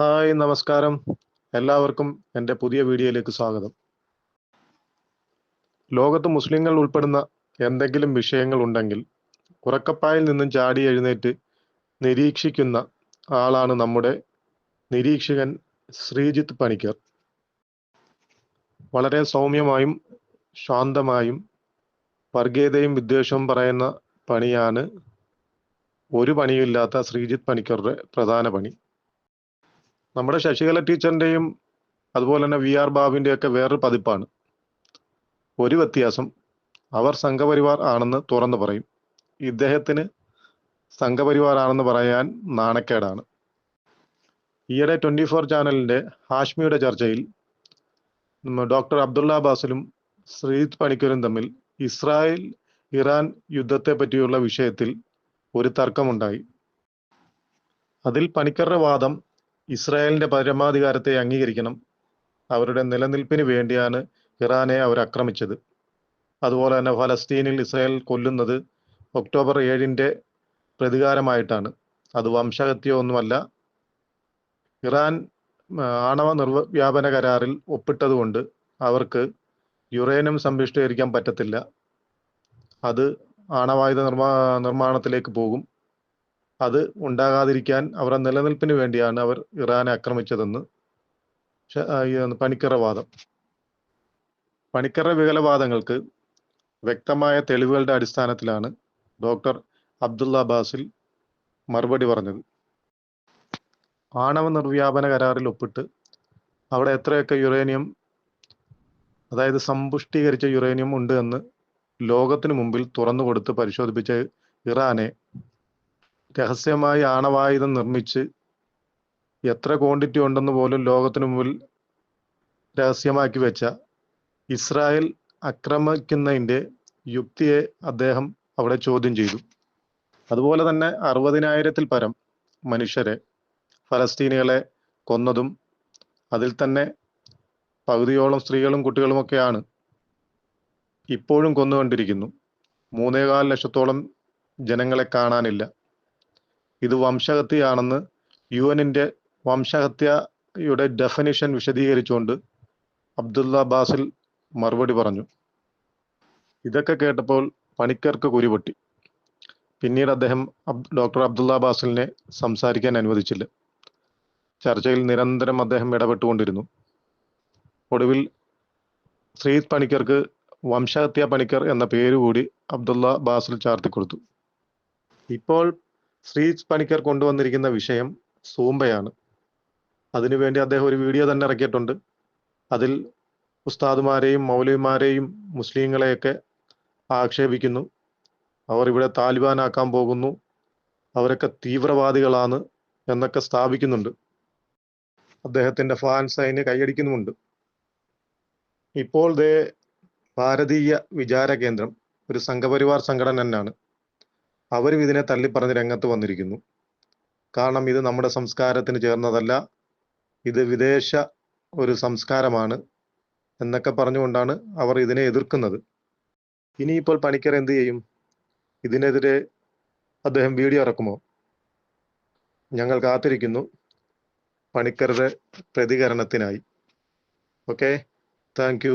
Hi നമസ്കാരം. എല്ലാവർക്കും എന്റെ പുതിയ വീഡിയോയിലേക്ക് സ്വാഗതം. ലോകത്ത് മുസ്ലിങ്ങൾ ഉൾപ്പെടുന്ന എന്തെങ്കിലും വിഷയങ്ങൾ ഉണ്ടെങ്കിൽ ഉറക്കപ്പായിൽ നിന്നും ചാടി എഴുന്നേറ്റ് നിരീക്ഷിക്കുന്ന ആളാണ് നമ്മുടെ നിരീക്ഷകൻ ശ്രീജിത്ത് പണിക്കർ. വളരെ സൗമ്യമായും ശാന്തമായും വർഗീയതയും വിദ്വേഷവും പറയുന്ന പണിയാണ് ഒരു പണിയുമില്ലാത്ത ശ്രീജിത്ത് പണിക്കറുടെ പ്രധാന പണി. നമ്മുടെ ശശികല ടീച്ചറിന്റെയും അതുപോലെ തന്നെ വി ആർ ബാബുവിന്റെയൊക്കെ വേറൊരു പതിപ്പാണ്. ഒരു വ്യത്യാസം അവർ സംഘപരിവാർ ആണെന്ന് തുറന്നു പറയും. ഇദ്ദേഹത്തിന് സംഘപരിവാർ ആണെന്ന് പറയാൻ നാണക്കേടാണ്. ഈയിടെ ട്വന്റി ഫോർ ചാനലിന്റെ ഹാഷ്മിയുടെ ചർച്ചയിൽ ഡോക്ടർ അബ്ദുള്ള ബാസലും ശ്രീജിത്ത് പണിക്കരും തമ്മിൽ ഇസ്രായേൽ ഇറാൻ യുദ്ധത്തെ പറ്റിയുള്ള വിഷയത്തിൽ ഒരു തർക്കമുണ്ടായി. അതിൽ പണിക്കറുടെ വാദം ഇസ്രായേലിന്റെ പരമാധികാരത്തെ അംഗീകരിക്കണം. അവരുടെ നിലനിൽപ്പിന് വേണ്ടിയാണ് ഇറാനെ അവർ ആക്രമിച്ചത്. അതുപോലെ തന്നെ ഫലസ്തീനിൽ ഇസ്രായേൽ കൊല്ലുന്നത് ഒക്ടോബർ ഏഴിന്റെ പ്രതികാരമായിട്ടാണ്. അത് വംശഹത്യമൊന്നുമല്ല ഇറാൻ ആണവ നിർവ്യാപന കരാറിൽ ഒപ്പിട്ടതുകൊണ്ട് അവർക്ക് യുറേനിയം സമ്പുഷ്ടീകരിക്കാൻ പറ്റത്തില്ല. അത് ആണവായുധ നിർമ്മാ നിർമ്മാണത്തിലേക്ക് പോകും. അത് ഉണ്ടാകാതിരിക്കാൻ അവരുടെ നിലനിൽപ്പിന് വേണ്ടിയാണ് അവർ ഇറാനെ ആക്രമിച്ചതെന്ന്. പണിക്കറവാദം പണിക്കറ വികലവാദങ്ങൾക്ക് വ്യക്തമായ തെളിവുകളുടെ അടിസ്ഥാനത്തിലാണ് ഡോക്ടർ അബ്ദുള്ള ബാസിൽ മറുപടി പറഞ്ഞത്. ആണവ നിർവ്യാപന കരാറിൽ ഒപ്പിട്ട് അവിടെ എത്രയൊക്കെ യുറേനിയം അതായത് സമ്പുഷ്ടീകരിച്ച യുറേനിയം ഉണ്ട് എന്ന് ലോകത്തിന് മുമ്പിൽ തുറന്നു കൊടുത്ത് പരിശോധിപ്പിച്ച ഇറാനെ രഹസ്യമായി ആണവായുധം നിർമ്മിച്ച് എത്ര ക്വാണ്ടിറ്റി ഉണ്ടെന്ന് പോലും ലോകത്തിന് മുമ്പിൽ രഹസ്യമാക്കി വെച്ച ഇസ്രായേൽ ആക്രമിക്കുന്നതിന്റെ യുക്തിയെ അദ്ദേഹം അവിടെ ചോദ്യം ചെയ്തു. അതുപോലെ തന്നെ അറുപതിനായിരത്തിൽ പരം മനുഷ്യരെ ഫലസ്തീനികളെ കൊന്നതും അതിൽ തന്നെ പകുതിയോളം സ്ത്രീകളും കുട്ടികളുമൊക്കെയാണ് ഇപ്പോഴും കൊന്നുകൊണ്ടിരിക്കുന്നു. മൂന്നേകാൽ ലക്ഷത്തോളം ജനങ്ങളെ കാണാനില്ല. ഇത് വംശഹത്യയാണെന്ന് യു എനിന്റെ വംശഹത്യയുടെ ഡെഫിനിഷൻ വിശദീകരിച്ചുകൊണ്ട് അബ്ദുല്ല ബാസിൽ മറുപടി പറഞ്ഞു. ഇതൊക്കെ കേട്ടപ്പോൾ പണിക്കർക്ക് കുരുപൊട്ടി. പിന്നീട് അദ്ദേഹം ഡോക്ടർ അബ്ദുള്ള ബാസിലിനെ സംസാരിക്കാൻ അനുവദിച്ചില്ല. ചർച്ചയിൽ നിരന്തരം അദ്ദേഹം ഇടപെട്ടുകൊണ്ടിരുന്നു. ഒടുവിൽ ശ്രീ പണിക്കർക്ക് വംശഹത്യ പണിക്കർ എന്ന പേര് കൂടി അബ്ദുള്ള ബാസിൽ ചാർത്തിക്കൊടുത്തു. ഇപ്പോൾ ശ്രീജ് പണിക്കർ കൊണ്ടുവന്നിരിക്കുന്ന വിഷയം സൂമ്പയാണ് അതിനുവേണ്ടി അദ്ദേഹം ഒരു വീഡിയോ തന്നെ ഇറക്കിയിട്ടുണ്ട്. അതിൽ ഉസ്താദുമാരെയും മൗലവിമാരെയും മുസ്ലിങ്ങളെയൊക്കെ ആക്ഷേപിക്കുന്നു. അവർ ഇവിടെ താലിബാനാക്കാൻ പോകുന്നു. അവരൊക്കെ തീവ്രവാദികളാണ് എന്നൊക്കെ സ്ഥാപിക്കുന്നുണ്ട്. അദ്ദേഹത്തിന്റെ ഫാൻസ് അതിന് കൈയടിക്കുന്നുമുണ്ട്. ഇപ്പോൾ ദേ ഭാരതീയ വിചാര കേന്ദ്രം ഒരു സംഘപരിവാർ സംഘടന തന്നെയാണ് അവരും ഇതിനെ തള്ളിപ്പറഞ്ഞ് രംഗത്ത് വന്നിരിക്കുന്നു. കാരണം ഇത് നമ്മുടെ സംസ്കാരത്തിന് ചേർന്നതല്ല. ഇത് വിദേശ ഒരു സംസ്കാരമാണ് എന്നൊക്കെ പറഞ്ഞുകൊണ്ടാണ് അവർ ഇതിനെ എതിർക്കുന്നത്. ഇനിയിപ്പോൾ പണിക്കർ എന്ത് ചെയ്യും? ഇതിനെതിരെ അദ്ദേഹം വീഡിയോ ഇറക്കുമോ? ഞങ്ങൾ കാത്തിരിക്കുന്നു പണിക്കരുടെ പ്രതികരണത്തിനായി. ഓക്കെ? താങ്ക്